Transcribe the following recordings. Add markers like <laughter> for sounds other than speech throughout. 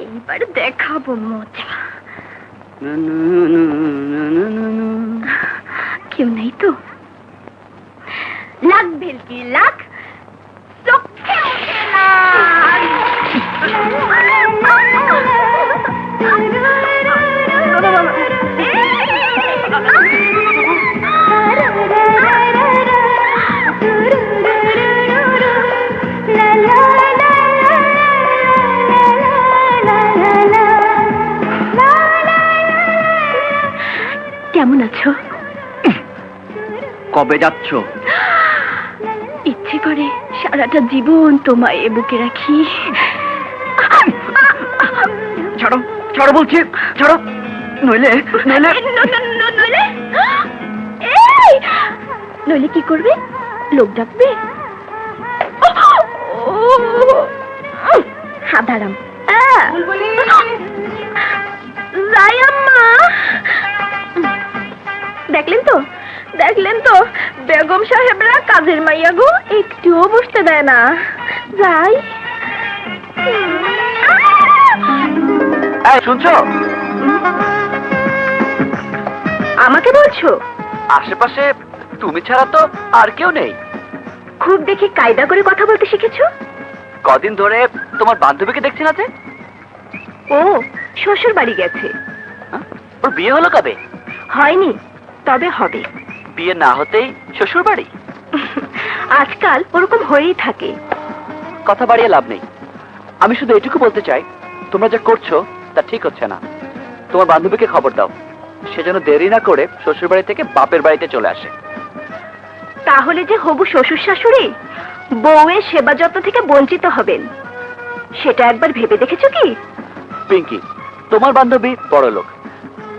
এইবার দেখাবো মজা। কেউ নেই তো? লাখ ভেলকি লাখ কবে যাচ্ছ? ইচ্ছে করে সারাটা জীবন তোমায় এ বুকে রাখি। ছাড়ো ছাড়ো বলছি ছাড়ো। নইলে নইলে নইলে? নইলে কি করবে? লোক ডাকবে? আম্মা। দেখলেন তো? দেখলেন তো বেগম সাহেবরা কাজের মাইয়া গো একটুও বসতে দেয় না। যাই। শুনছো? আমাকে বলছো? আশেপাশে তুমি ছাড়া তো আর কেউ নেই। খুব দেখি কায়দা করে কথা বলতে শিখেছো? কদিন ধরে তোমার বান্ধবীকে দেখছি না যে? ও শ্বশুর বাড়ি গেছে। হ্যাঁ? ওর বিয়ে হলো কবে? হয়নি তবে হবে। বিয়ে না হতেই শ্বশুর বাড়ি আজকাল ওরকম হয়েই থাকে। কথা বাড়িয়ে লাভ নেই। আমি শুধু এটুকু বলতে চাই তোমরা যা করছ তা ঠিক হচ্ছে না। তোমার বান্ধবীকে খবর দাও। সে যেন দেরি না করে শ্বশুর বাড়ি থেকে বাপের বাড়িতে চলে আসে। তাহলে যে হবু শ্বশুর শাশুড়ি বউয়ের সেবা যত্ন থেকে বঞ্চিত হবেন। সেটা একবার ভেবে দেখেছ কি? পিঙ্কি তোমার বান্ধবী বড় লোক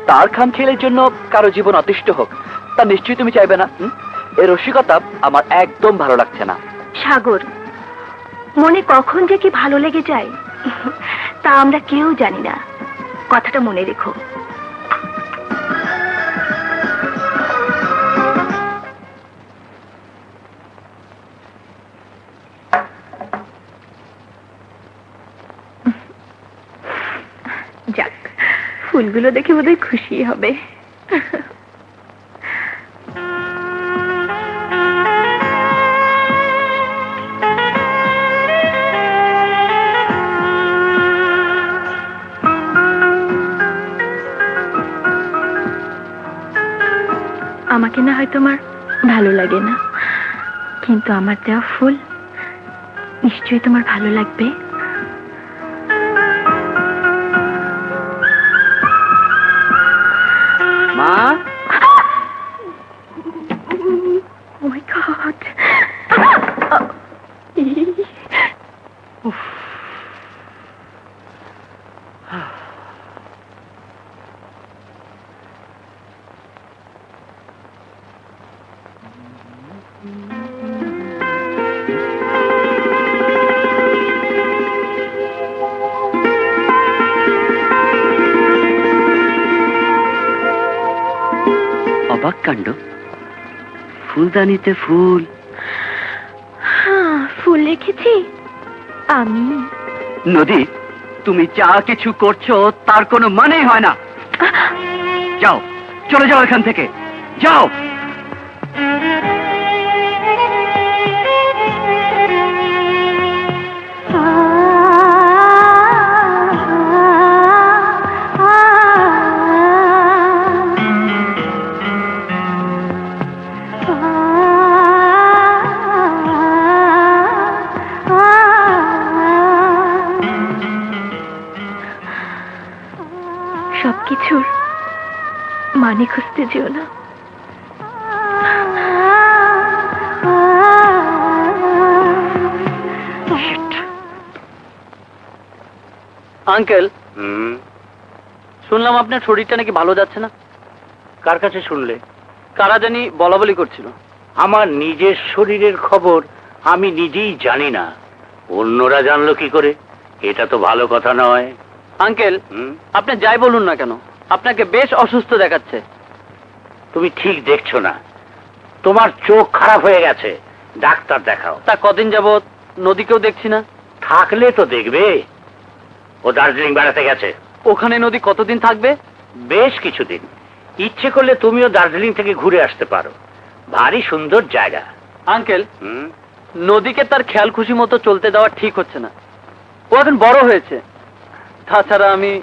তার খাম খেলের জন্য কারও জীবন অতিষ্ঠ হোক। তা নিশ্চয়ই তুমি চাইবে না? এই রসিকতা আমার একদম ভালো লাগছে না। সাগর, মনে কখন যে কি ভালো লেগে যায়, তা আমরা কেউ জানি না। কথাটা মনে রেখো। যাক, ফুলগুলো দেখে বোধহয় খুশি হবে। আমাকে না হয় তোমার ভালো লাগে না। কিন্তু আমার দেওয়া ফুল নিশ্চয়ই তোমার ভালো লাগবে। অবাক কাণ্ড। ফুলদানিতে ফুল। হ্যাঁ, ফুল রেখেছি। আমি। নদী তুমি যা কিছু করছ তার কোনো মানেই হয় না। যাও চলে যাও এখান থেকে। যাও। সবকিছুর মানে খুঁজতে যেও না। আঙ্কেল শুনলাম আপনার শরীরটা নাকি ভালো যাচ্ছে না। কার কাছে শুনলে? কারা জানি বলা বলি করছিল। আমার নিজের শরীরের খবর আমি নিজেই জানি না। অন্যরা জানলো কি করে? এটা তো ভালো কথা নয়। আঙ্কেল? আপনি যাই বলুন না কেন আপনাকে বেশ অসুস্থ দেখাচ্ছে। তুমি ঠিক দেখছ না। তোমার চোখ খারাপ হয়ে গেছে। ডাক্তার দেখাও। তা কদিন যাবত নদীকেও দেখছি না। থাকলে তো দেখবে। ও দার্জিলিং বেড়াতে গেছে। ওখানে নদী কতদিন থাকবে? বেশ কিছুদিন। ইচ্ছে করলে তুমিও দার্জিলিং থেকে ঘুরে আসতে পারো। ভারী সুন্দর জায়গা। আঙ্কেল নদীকে তার খেয়াল খুশি মতো চলতে দেওয়া ঠিক হচ্ছে না। ও এখন বড় হয়েছে। তাছাড়া আমি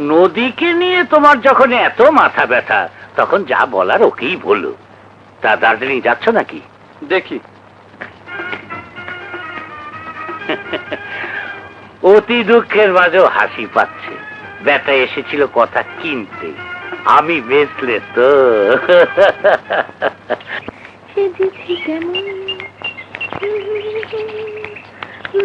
নদীকে নিয়ে তোমার যখন এত মাথা ব্যথা তখন যা বলার ওকেই বলো। তা দার্জিলিং যাচ্ছ নাকি? দেখি। <laughs> অতি দুঃখের মাঝেও হাসি পাচ্ছে। বেটা এসেছিল কথা কিনতে। আমি বেচলে তো। সেজেছি কেমন?